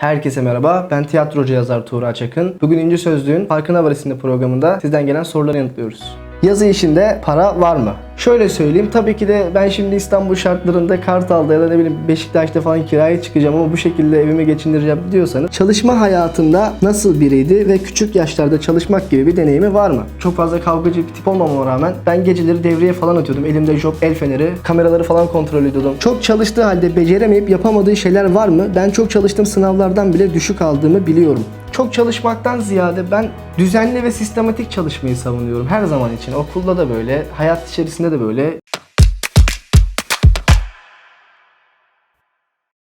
Herkese merhaba. Ben tiyatrocu yazar Tuğra Çakın. Bugün İnci Sözlüğün Farkına Var isimli programında sizden gelen soruları yanıtlıyoruz. Yazı işinde para var mı? Şöyle söyleyeyim. Tabii ki de ben şimdi İstanbul şartlarında Kartal'da ya da ne bileyim Beşiktaş'ta falan kiraya çıkacağım ama bu şekilde evimi geçindireceğim diyorsanız çalışma hayatında nasıl biriydi ve küçük yaşlarda çalışmak gibi bir deneyimi var mı? Çok fazla kavgacı bir tip olmamama rağmen ben geceleri devreye falan atıyordum. Elimde job, el feneri, kameraları falan kontrol ediyordum. Çok çalıştığı halde beceremeyip yapamadığı şeyler var mı? Ben çok çalıştığım sınavlardan bile düşük aldığımı biliyorum. Çok çalışmaktan ziyade ben düzenli ve sistematik çalışmayı savunuyorum her zaman için. Okulda da böyle, hayat içerisinde de böyle.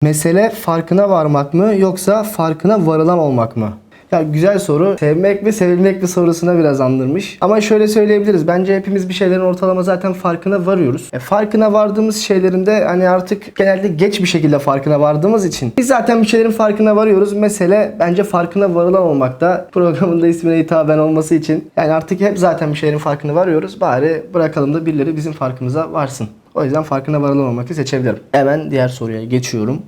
Mesele farkına varmak mı yoksa farkına varılan olmak mı? Ya güzel soru. Sevmek ve sevilmek mi sorusuna biraz andırmış. Ama şöyle söyleyebiliriz. Bence hepimiz bir şeylerin ortalama zaten farkına varıyoruz. E, farkına vardığımız şeylerin de hani artık genelde geç bir şekilde farkına vardığımız için biz zaten bir şeylerin farkına varıyoruz. Mesele bence farkına varılan olmakta. Programın da ismine hitaben olması için. Yani artık hep zaten bir şeylerin farkına varıyoruz. Bari bırakalım da birileri bizim farkımıza varsın. O yüzden farkına varılan olmakı seçebilirim. Hemen diğer soruya geçiyorum.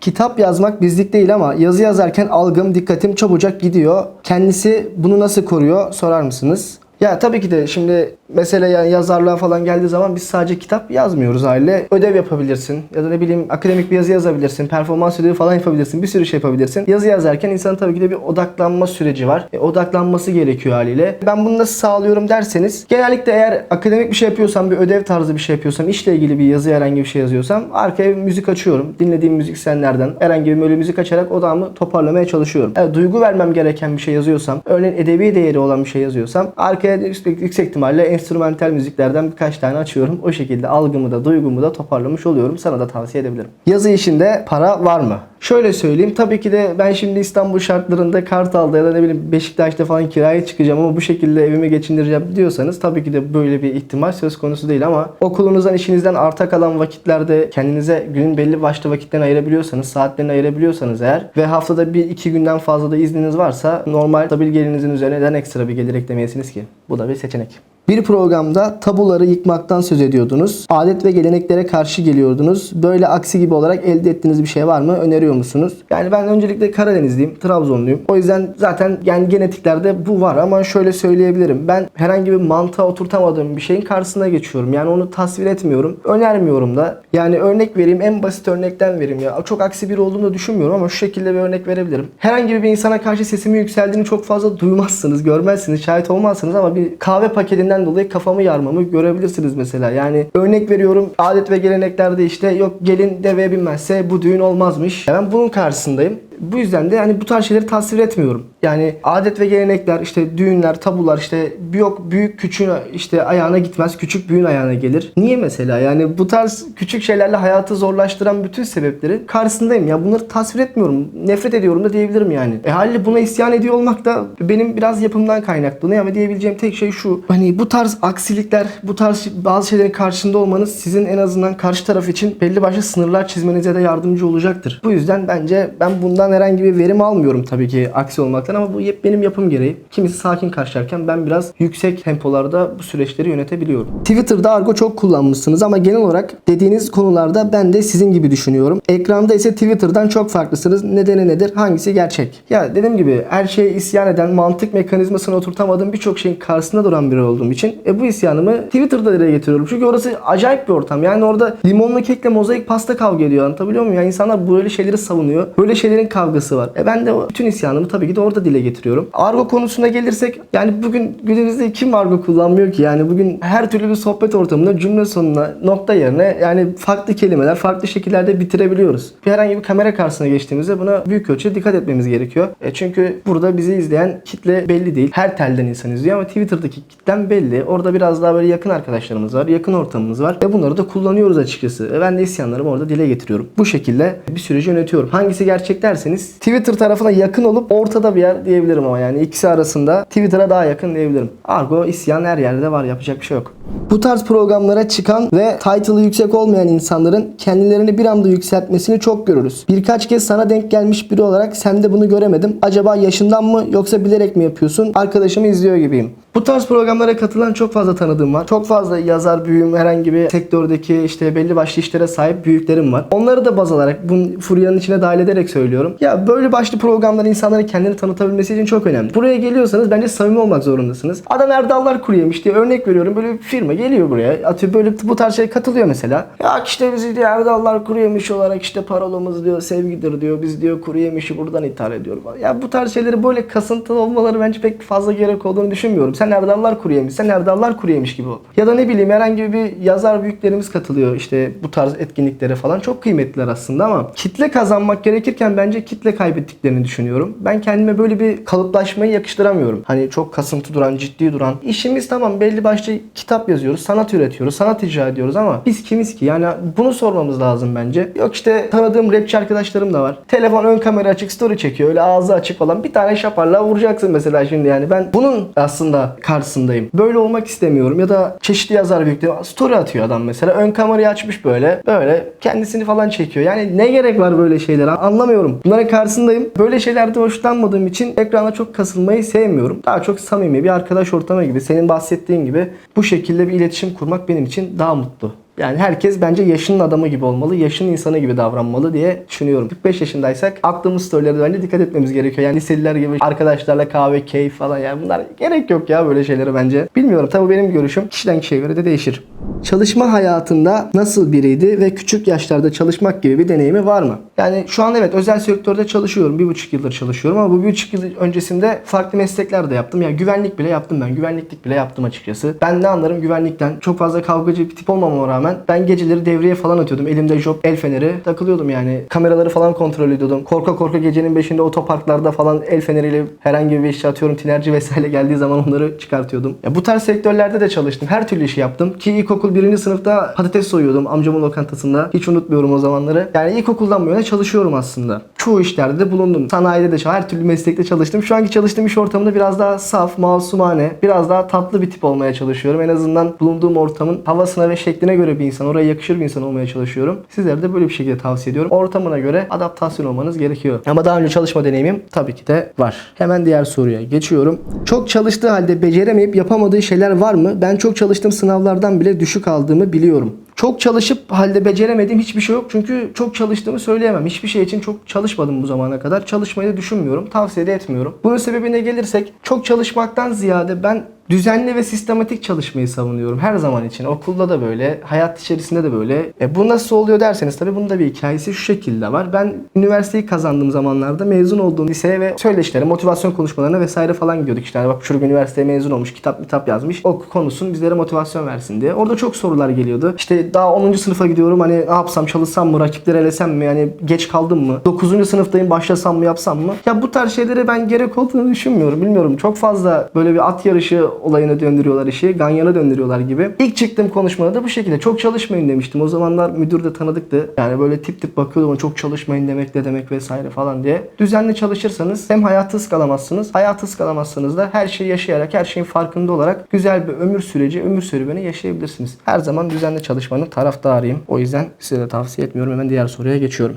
Kitap yazmak bizlik değil ama yazı yazarken algım, dikkatim çabucak gidiyor. Kendisi bunu nasıl koruyor sorar mısınız? Ya tabii ki de şimdi mesele yani yazarlığa falan geldiği zaman biz sadece kitap yazmıyoruz aile. Ödev yapabilirsin ya da ne bileyim akademik bir yazı yazabilirsin, performans ödevi falan yapabilirsin, bir sürü şey yapabilirsin. Yazı yazarken insanın tabii ki de bir odaklanma süreci var. E, odaklanması gerekiyor haliyle. Ben bunu nasıl sağlıyorum derseniz genellikle eğer akademik bir şey yapıyorsam, bir ödev tarzı bir şey yapıyorsam, işle ilgili bir yazı herhangi bir şey yazıyorsam arkaya müzik açıyorum. Dinlediğim müzisyenlerden herhangi bir böyle müzik açarak odağımı toparlamaya çalışıyorum. Eğer duygu vermem gereken bir şey yazıyorsam, örneğin edebi değeri olan bir şey yazıyorsam arkaya yüksek, yüksek ihtimalle enstrümantal müziklerden birkaç tane açıyorum. O şekilde algımı da duygumu da toparlamış oluyorum. Sana da tavsiye edebilirim. Yazı işinde para var mı? Şöyle söyleyeyim. Tabii ki de ben şimdi İstanbul şartlarında Kartal'da ya da ne bileyim Beşiktaş'ta falan kiraya çıkacağım ama bu şekilde evimi geçindireceğim diyorsanız tabii ki de böyle bir ihtimal söz konusu değil ama okulunuzdan işinizden arta kalan vakitlerde kendinize günün belli başlı vakitlerini ayırabiliyorsanız, saatlerini ayırabiliyorsanız eğer ve haftada bir iki günden fazla da izniniz varsa normal stabil gelirinizin üzerine neden ekstra bir gelir eklemeyesiniz ki? Bu da bir seçenek. Bir programda tabuları yıkmaktan söz ediyordunuz. Adet ve geleneklere karşı geliyordunuz. Böyle aksi gibi olarak elde ettiğiniz bir şey var mı? Öneriyor musunuz? Yani ben öncelikle Karadenizliyim, Trabzonluyum. O yüzden zaten yani genetiklerde bu var ama şöyle söyleyebilirim. Ben herhangi bir mantığa oturtamadığım bir şeyin karşısına geçiyorum. Yani onu tasvir etmiyorum. Önermiyorum da. Yani örnek vereyim en basit örnekten vereyim ya. Çok aksi biri olduğunu düşünmüyorum ama şu şekilde bir örnek verebilirim. Herhangi bir insana karşı sesimin yükseldiğini çok fazla duymazsınız, görmezsiniz, şahit olmazsınız ama bir kahve paketinden dolayı kafamı yarmamı görebilirsiniz mesela. Yani örnek veriyorum adet ve geleneklerde işte yok gelin deveye binmezse bu düğün olmazmış. Ben bunun karşısındayım. Bu yüzden de hani bu tarz şeyleri tasvir etmiyorum. Yani adet ve gelenekler işte düğünler, tabular işte yok büyük küçüğün işte ayağına gitmez, küçük büyüğün ayağına gelir. Niye mesela? Yani bu tarz küçük şeylerle hayatı zorlaştıran bütün sebepleri karşısındayım. Ya bunları tasvir etmiyorum. Nefret ediyorum da diyebilirim yani. E haliyle buna isyan ediyor olmak da benim biraz yapımdan kaynaklı. Ne ama diyebileceğim tek şey şu. Hani bu tarz aksilikler, bu tarz bazı şeylerin karşında olmanız sizin en azından karşı taraf için belli başlı sınırlar çizmenize de yardımcı olacaktır. Bu yüzden bence ben bundan herhangi bir verim almıyorum tabii ki aksi olmaktan ama bu benim yapım gereği. Kimisi sakin karşılarken ben biraz yüksek tempolarda bu süreçleri yönetebiliyorum. Twitter'da argo çok kullanmışsınız ama genel olarak dediğiniz konularda ben de sizin gibi düşünüyorum. Ekranda ise Twitter'dan çok farklısınız. Nedeni nedir? Hangisi gerçek? Ya dediğim gibi her şeye isyan eden, mantık mekanizmasını oturtamadığım birçok şeyin karşısında duran biri olduğum için e, bu isyanımı Twitter'da dile getiriyorum. Çünkü orası acayip bir ortam. Yani orada limonlu kekle mozaik pasta kavga ediyor. Anlatabiliyor muyum? Yani insanlar böyle şeyleri savunuyor. Böyle şeylerin kavgası var. E ben de bütün isyanımı tabii ki de orada dile getiriyorum. Argo konusuna gelirsek yani bugün günümüzde kim argo kullanmıyor ki? Yani bugün her türlü bir sohbet ortamında cümle sonuna nokta yerine yani farklı kelimeler farklı şekillerde bitirebiliyoruz. Bir herhangi bir kamera karşısına geçtiğimizde buna büyük ölçüde dikkat etmemiz gerekiyor. E çünkü burada bizi izleyen kitle belli değil. Her telden insan izliyor ama Twitter'daki kitlem belli. Orada biraz daha böyle yakın arkadaşlarımız var, yakın ortamımız var ve bunları da kullanıyoruz açıkçası. E ben de isyanlarımı orada dile getiriyorum. Bu şekilde bir süreci yönetiyorum. Hangisi gerçek derseniz Twitter tarafına yakın olup ortada bir yer diyebilirim ama yani ikisi arasında Twitter'a daha yakın diyebilirim. Argo isyan her yerde var yapacak bir şey yok. Bu tarz programlara çıkan ve title'ı yüksek olmayan insanların kendilerini bir anda yükseltmesini çok görürüz. Birkaç kez sana denk gelmiş biri olarak sende bunu göremedim. Acaba yaşından mı yoksa bilerek mi yapıyorsun? Arkadaşımı izliyor gibiyim. Bu tarz programlara katılan çok fazla tanıdığım var. Çok fazla yazar, büyüğüm, herhangi bir sektördeki işte belli başlı işlere sahip büyüklerim var. Onları da baz alarak bu furyanın içine dahil ederek söylüyorum. Ya böyle başlı programlar insanların kendini tanıtabilmesi için çok önemli. Buraya geliyorsanız bence samimi olmak zorundasınız. Adam Erdallar kuru yemiş diye örnek veriyorum. Böyle bir firma geliyor buraya. Atıyor böyle bu tarz şey katılıyor mesela. Ya işte bizi diyor Erdallar kuru yemiş olarak işte parolumuz diyor sevgidir diyor. Biz diyor kuru yemişi buradan ithal falan. Ya bu tarz şeyleri böyle kasıntılı olmaları bence pek fazla gerek olduğunu düşünmüyorum. Sen Erdallar kuru yemiş, sen Erdallar kuru gibi ol. Ya da ne bileyim herhangi bir yazar büyüklerimiz katılıyor işte bu tarz etkinliklere falan. Çok kıymetliler aslında ama kitle kazanmak gerekirken bence kitle kaybettiklerini düşünüyorum. Ben kendime böyle bir kalıplaşmayı yakıştıramıyorum. Hani çok kasıntı duran, ciddi duran. İşimiz tamam belli başlı kitap yazıyoruz, sanat üretiyoruz, sanat icra ediyoruz ama biz kimiz ki? Yani bunu sormamız lazım bence. Yok işte tanıdığım rapçi arkadaşlarım da var. Telefon ön kamera açık story çekiyor. Öyle ağzı açık falan. Bir tane şaparla vuracaksın mesela şimdi yani. Ben bunun aslında karşısındayım. Böyle olmak istemiyorum. Ya da çeşitli yazar büyükleri story atıyor adam mesela. Ön kamerayı açmış böyle. Böyle kendisini falan çekiyor. Yani ne gerek var böyle şeylere? Anlamıyorum. Bunların karşısındayım. Böyle şeylerde hoşlanmadığım için ekrana çok kasılmayı sevmiyorum. Daha çok samimi bir arkadaş ortamı gibi. Senin bahsettiğin gibi bu şekilde bir iletişim kurmak benim için daha mutlu. Yani herkes bence yaşının adamı gibi olmalı, yaşının insanı gibi davranmalı diye düşünüyorum. 45 yaşındaysak attığımız storylerde bence dikkat etmemiz gerekiyor. Yani liseliler gibi arkadaşlarla kahve, keyif falan yani bunlar gerek yok ya böyle şeylere bence. Bilmiyorum tabii benim görüşüm kişiden kişiye göre de değişir. Çalışma hayatında nasıl biriydi ve küçük yaşlarda çalışmak gibi bir deneyimi var mı? Yani şu an evet özel sektörde çalışıyorum. Bir buçuk yıldır çalışıyorum ama bu bir buçuk yıl öncesinde farklı meslekler de yaptım. Yani güvenlik bile yaptım ben. Güvenliklik bile yaptım açıkçası. Ben ne anlarım güvenlikten. Çok fazla kavgacı bir tip olmamama rağmen ben geceleri devreye falan atıyordum. Elimde job, el feneri takılıyordum yani. Kameraları falan kontrol ediyordum. Korka korka gecenin beşinde otoparklarda falan el feneriyle herhangi bir işe atıyorum. Tinerci vesaire geldiği zaman onları çıkartıyordum. Ya bu tarz sektörlerde de çalıştım. Her türlü işi yaptım. Ki ilkokul birinci sınıfta patates soyuyordum amcamın lokantasında. Hiç unutmuyorum o zamanları. Yani ilkokuldan bu yana çalışıyorum aslında. Çoğu işlerde de bulundum. Sanayide de her türlü meslekte çalıştım. Şu anki çalıştığım iş ortamında biraz daha saf, masumane, biraz daha tatlı bir tip olmaya çalışıyorum. En azından bulunduğum ortamın havasına ve şekline göre bir insan, oraya yakışır bir insan olmaya çalışıyorum. Sizlere de böyle bir şekilde tavsiye ediyorum. Ortamına göre adaptasyon olmanız gerekiyor. Ama daha önce çalışma deneyimim tabii ki de var. Hemen diğer soruya geçiyorum. Çok çalıştığı halde beceremeyip yapamadığı şeyler var mı? Ben çok çalıştığım sınavlardan bile düşük aldığımı biliyorum. Çok çalışıp halde beceremediğim hiçbir şey yok. Çünkü çok çalıştığımı söyleyemem. Hiçbir şey için çok çalışmadım bu zamana kadar. Çalışmayı düşünmüyorum. Tavsiye de etmiyorum. Bunun sebebine gelirsek çok çalışmaktan ziyade ben düzenli ve sistematik çalışmayı savunuyorum her zaman için. Okulda da böyle, hayat içerisinde de böyle. E bu nasıl oluyor derseniz tabii bunun da bir hikayesi şu şekilde var. Ben üniversiteyi kazandığım zamanlarda mezun olduğum liseye ve söyleşilere, motivasyon konuşmalarına vesaire falan gidiyorduk. İşte hani bak çocuk üniversiteye mezun olmuş, kitap kitap yazmış. O konusun bizlere motivasyon versin diye. Orada çok sorular geliyordu. İşte daha 10. sınıfa gidiyorum hani ne yapsam çalışsam mı, rakipleri elesem mi, yani geç kaldım mı? 9. sınıftayım başlasam mı yapsam mı? Ya bu tarz şeylere ben gerek olduğunu düşünmüyorum. Bilmiyorum çok fazla böyle bir at yarışı olayına döndürüyorlar işi. Ganyana döndürüyorlar gibi. İlk çıktığım konuşmada da bu şekilde. Çok çalışmayın demiştim. O zamanlar müdür de tanıdıktı. Yani böyle tip tip bakıyordum. Çok çalışmayın demek ne demek vesaire falan diye. Düzenli çalışırsanız hem hayatı ıskalamazsınız. Hayatı ıskalamazsınız da her şeyi yaşayarak, her şeyin farkında olarak güzel bir ömür süreci, ömür serüveni yaşayabilirsiniz. Her zaman düzenli çalışmanın taraftarıyım. O yüzden size de tavsiye etmiyorum. Hemen diğer soruya geçiyorum.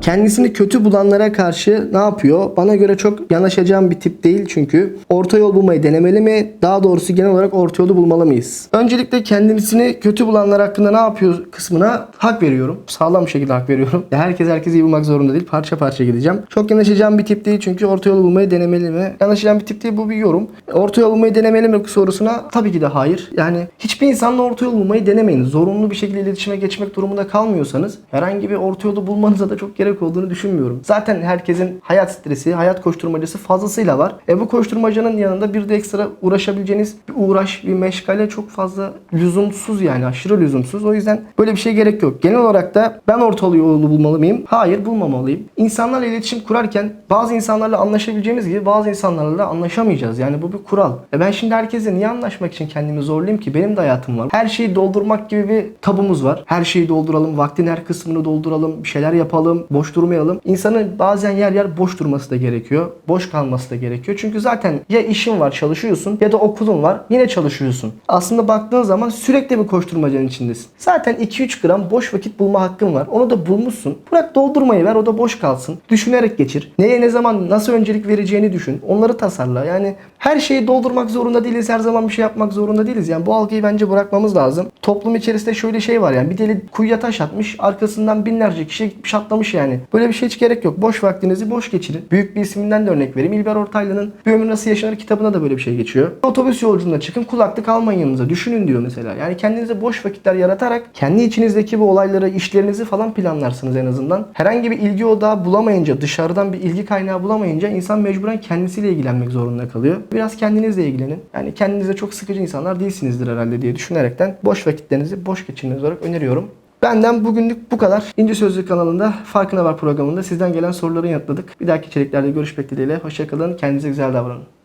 Kendisini kötü bulanlara karşı ne yapıyor? Bana göre çok yanaşacağım bir tip değil çünkü. Orta yol bulmayı denemeli mi? Daha doğrusu genel olarak orta yolu bulmalı mıyız? Öncelikle kendisini kötü bulanlar hakkında ne yapıyor kısmına hak veriyorum. Sağlam bir şekilde hak veriyorum. Herkes herkesi iyi bulmak zorunda değil. Parça parça gideceğim. Çok yanaşacağım bir tip değil çünkü orta yolu bulmayı denemeli mi? Yanaşacağım bir tip değil bu bir yorum. Orta yol bulmayı denemeli mi sorusuna tabii ki de hayır. Yani hiçbir insanla orta yol bulmayı denemeyin. Zorunlu bir şekilde iletişime geçmek durumunda kalmıyorsanız herhangi bir orta yolu bulmanıza da çok gerek olduğunu düşünmüyorum. Zaten herkesin hayat stresi, hayat koşturmacası fazlasıyla var. E bu koşturmacanın yanında bir de ekstra uğraşabileceğiniz bir uğraş, bir meşgale çok fazla lüzumsuz yani aşırı lüzumsuz. O yüzden böyle bir şey gerek yok. Genel olarak da ben orta yolu bulmalı mıyım? Hayır bulmamalıyım. İnsanlarla iletişim kurarken bazı insanlarla anlaşabileceğimiz gibi bazı insanlarla anlaşamayacağız. Yani bu bir kural. E ben şimdi herkese niye anlaşmak için kendimi zorlayayım ki? Benim de hayatım var. Her şeyi doldurmak gibi bir tabumuz var. Her şeyi dolduralım, vaktin her kısmını dolduralım, bir şeyler yapalım. Boş durmayalım. İnsanın bazen yer yer boş durması da gerekiyor. Boş kalması da gerekiyor. Çünkü zaten ya işin var çalışıyorsun ya da okulun var yine çalışıyorsun. Aslında baktığın zaman sürekli bir koşturmacanın içindesin. Zaten 2-3 gram boş vakit bulma hakkın var. Onu da bulmuşsun. Bırak doldurmayı ver o da boş kalsın. Düşünerek geçir. Neye ne zaman nasıl öncelik vereceğini düşün. Onları tasarla. Yani her şeyi doldurmak zorunda değiliz. Her zaman bir şey yapmak zorunda değiliz. Yani bu algıyı bence bırakmamız lazım. Toplum içerisinde şöyle şey var yani. Bir deli kuyuya taş atmış. Arkasından binlerce kişi gitmiş atlamış yani. Böyle bir şey hiç gerek yok. Boş vaktinizi boş geçirin. Büyük bir isminden de örnek vereyim. İlber Ortaylı'nın Bir Ömür Nasıl Yaşanır kitabında da böyle bir şey geçiyor. Otobüs yolculuğuna çıkın kulaklık almayın yanınıza. Düşünün diyor mesela. Yani kendinize boş vakitler yaratarak kendi içinizdeki bu olayları, işlerinizi falan planlarsınız en azından. Herhangi bir ilgi odağı bulamayınca, dışarıdan bir ilgi kaynağı bulamayınca insan mecburen kendisiyle ilgilenmek zorunda kalıyor. Biraz kendinizle ilgilenin. Yani kendinize çok sıkıcı insanlar değilsinizdir herhalde diye düşünerekten boş vakitlerinizi boş geçirmeniz olarak öneriyorum. Benden bugünlük bu kadar. İnce Sözlük kanalında Farkına Var programında sizden gelen soruları yanıtladık. Bir dahaki içeriklerde görüşmek dileğiyle. Hoşçakalın. Kendinize güzel davranın.